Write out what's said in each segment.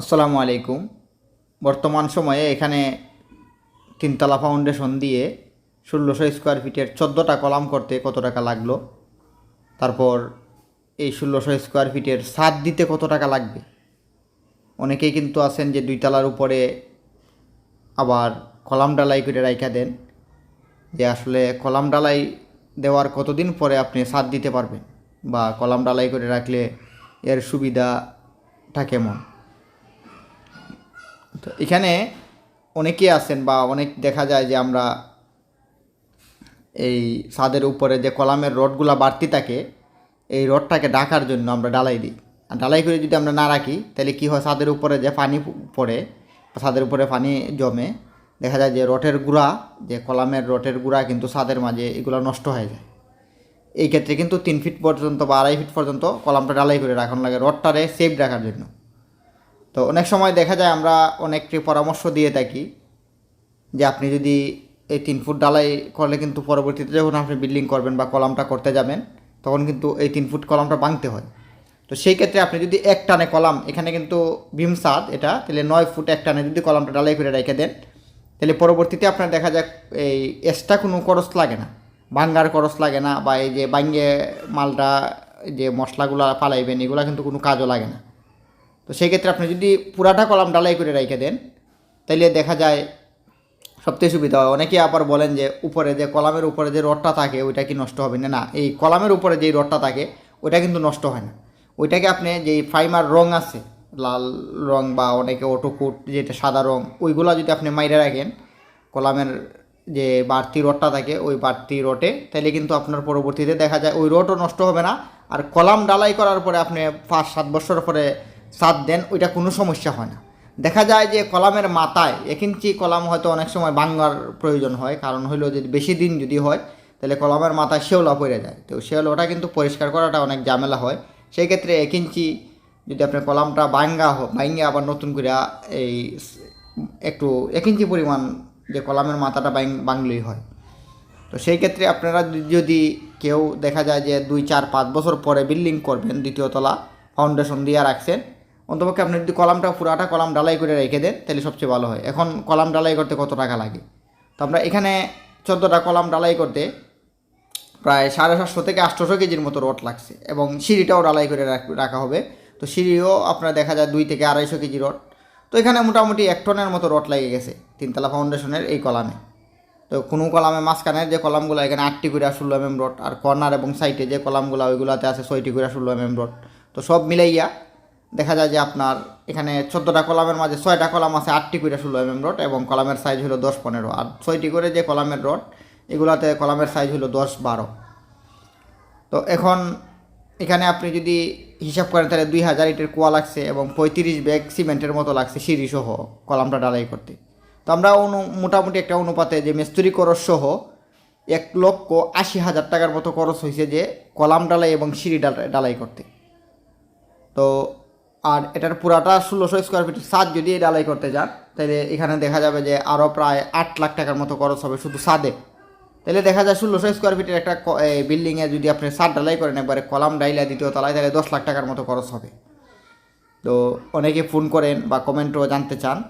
আসসালামু আলাইকুম। বর্তমান সময়ে এখানে তিনতলা ফাউন্ডেশন দিয়ে ষোলোশো স্কোয়ার ফিটের চোদ্দোটা কলাম করতে কত টাকা লাগল? তারপর এই ষোলোশো স্কোয়ার ফিটের ছাদ দিতে কত টাকা লাগবে? অনেকেই কিন্তু আছেন যে দুই তলার উপরে আবার কলাম ডালাই করে রাইখা দেন, যে আসলে কলাম ডালাই দেওয়ার কতদিন পরে আপনি ছাদ দিতে পারবেন বা কলাম ডালাই করে রাখলে এর সুবিধাটা কেমন? তো এখানে অনেকেই আছেন বা অনেক দেখা যায় যে আমরা এই ছাদের উপরে যে কলামের রডগুলা বাড়তি থাকে, এই রডটাকে ডাকার জন্য আমরা ডালাই দিই। আর ডালাই করে যদি আমরা না রাখি, তাহলে কী হয়? ছাদের উপরে যে পানি পড়ে ছাদের উপরে পানি জমে, দেখা যায় যে রটের গুঁড়া, যে কলামের রটের গুঁড়া কিন্তু ছাদের মাঝে এগুলো নষ্ট হয়ে যায়। এই ক্ষেত্রে কিন্তু তিন ফিট পর্যন্ত বা আড়াই ফিট পর্যন্ত কলামটা ডালাই করে রাখানো লাগে, রডটারে সেফ রাখার জন্য। তো অনেক সময় দেখা যায় আমরা অনেকটি পরামর্শ দিয়ে থাকি যে আপনি যদি এই তিন ফুট ডালাই করলে কিন্তু পরবর্তীতে যখন আপনি বিল্ডিং করবেন বা কলামটা করতে যাবেন, তখন কিন্তু এই তিন ফুট কলামটা ভাঙতে হয়। তো সেই ক্ষেত্রে আপনি যদি এক টানে কলাম, এখানে কিন্তু ভীম সাদ এটা, তাহলে নয় ফুট এক টানে যদি কলামটা ডালাই করে রেখে দেন, তাহলে পরবর্তীতে আপনার দেখা যাক এই এক্সট্রা কোনো খরচ লাগে না। ভাঙ্গার খরচ লাগে না বা এই যে বাঙ্গে মালটা যে মশলাগুলো পালাইবেন এগুলো কিন্তু কোনো কাজও লাগে না। তো সেই ক্ষেত্রে আপনি যদি পুরাটা কলাম ডালাই করে রেখে দেন, তাইলে দেখা যায় সবথেকে সুবিধা হয়। অনেকে আবার বলেন যে উপরে যে কলামের উপরে যে রডটা থাকে, ওইটা কি নষ্ট হবে? না না, এই কলামের উপরে যেই রডটা থাকে, ওইটা কিন্তু নষ্ট হয় না। ওইটাকে আপনি যেই ফাইমার রং আছে, লাল রং বা অনেকে অটোকুট, যেটা সাদা রং, ওইগুলো যদি আপনি মাইরে রাখেন, কলামের যে বাড়তি রডটা থাকে, ওই বাড়তি রটে তাহলে কিন্তু আপনার পরবর্তীতে দেখা যায় ওই রডও নষ্ট হবে না। আর কলাম ডালাই করার পরে আপনি পাঁচ সাত বছর পরে সাত দেন, ওইটা কোনো সমস্যা হয় না। দেখা যায় যে কলামের মাথায় এক ইঞ্চি কলাম হয়তো অনেক সময় ভাঙার প্রয়োজন হয়, কারণ হইল যদি বেশি দিন যদি হয়, তাহলে কলামের মাথায় শেওলা পড়ে যায়। তো শেওলাটা কিন্তু পরিষ্কার করাটা অনেক ঝামেলা হয়। সেই ক্ষেত্রে এক ইঞ্চি যদি আপনার কলামটা ভাঙ্গা ভাঙ্গে আবার নতুন করে এই একটু এক ইঞ্চি পরিমাণ যে কলামের মাথাটা ভাঙলেই হয়। তো সেই ক্ষেত্রে আপনারা যদি কেউ দেখা যায় যে দুই, চার, পাঁচ বছর পরে বিল্ডিং করবেন, দ্বিতীয় তলা, ফাউন্ডেশন দিয়ে রাখছেন অন্তপক্ষে আপনি যদি কলামটা, পুরাটা কলাম ডালাই করে রেখে দেন, তাহলে সবচেয়ে ভালো হয়। এখন কলাম ডালাই করতে কত টাকা লাগে? তো আমরা এখানে চোদ্দোটা কলাম ডালাই করতে প্রায় সাড়ে সাতশো থেকে আটশোশো কেজির মতো রড লাগছে এবং সিঁড়িটাও ডালাই করে রাখ- হবে। তো সিঁড়িও আপনার দেখা যায় দুই থেকে আড়াইশো কেজি রড। তো এখানে মোটামুটি এক টনের মতো রড লেগে গেছে তিনতলা ফাউন্ডেশনের এই কলামে। তো কোনো কলামে মাঝখানের যে কলামগুলো, এখানে আটটি করে ষোলো এম এম রড আর কর্নার এবং সাইডে যে কলামগুলো, ওইগুলোতে আছে ছয়টি করে ষোলো এম এম রড। তো সব মিলাইয়া দেখা যায় যে আপনার এখানে চোদ্দোটা কলামের মাঝে ছয়টা কলাম আছে, আটটি করে ষোলো এম এম রড এবং কলামের সাইজ হলো দশ পনেরো। আর ছয়টি করে যে কলামের রড এগুলাতে কলামের সাইজ হলো দশ বারো। তো এখন এখানে আপনি যদি হিসাব করেন তাহলে দুই হাজার ইটের কুয়া লাগছে এবং পঁয়ত্রিশ ব্যাগ সিমেন্টের মতো লাগছে সিঁড়ি সহ কলামটা ডালাই করতে। তো আমরা অনু, মোটামুটি একটা অনুপাতে যে মিস্ত্রি খরচ সহ এক লক্ষ আশি হাজার টাকার মতো খরচ হয়েছে যে কলাম ডালাই এবং সিঁড়ি ডাল- ডালাই করতে। তো আর এটার পুরাটা ষোলোশো স্কোয়ার ফিট সাদ যদি এই ডালাই করতে যান তাহলে এখানে দেখা যাবে যে আরও প্রায় আট লাখ টাকার মতো খরচ হবে শুধু সাদে তাহলে দেখা যায় ষোলোশো স্কোয়ার ফিটের একটা বিল্ডিংয়ে যদি আপনি সাত ডালাই করেন একবারে কলাম ডাইলা দ্বিতীয় তলায় তাহলে দশ লাখ টাকার মতো খরচ হবে। তো অনেকে ফোন করেন বা কমেন্টও জানতে চান।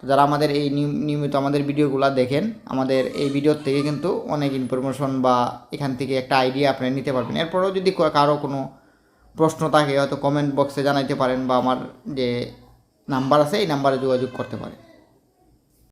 তো যারা আমাদের এই নিয়ম- নিয়মিত আমাদের ভিডিওগুলো দেখেন, আমাদের এই ভিডিওর থেকে কিন্তু অনেক ইনফরমেশন বা এখান থেকে একটা আইডিয়া আপনি নিতে পারবেন। এরপরেও যদি কারও কোনো প্রশ্ন থাকে, হয়তো কমেন্ট বক্সে জানাইতে পারেন বা আমার যে নাম্বার আছে, এই নাম্বারে যোগাযোগ করতে পারেন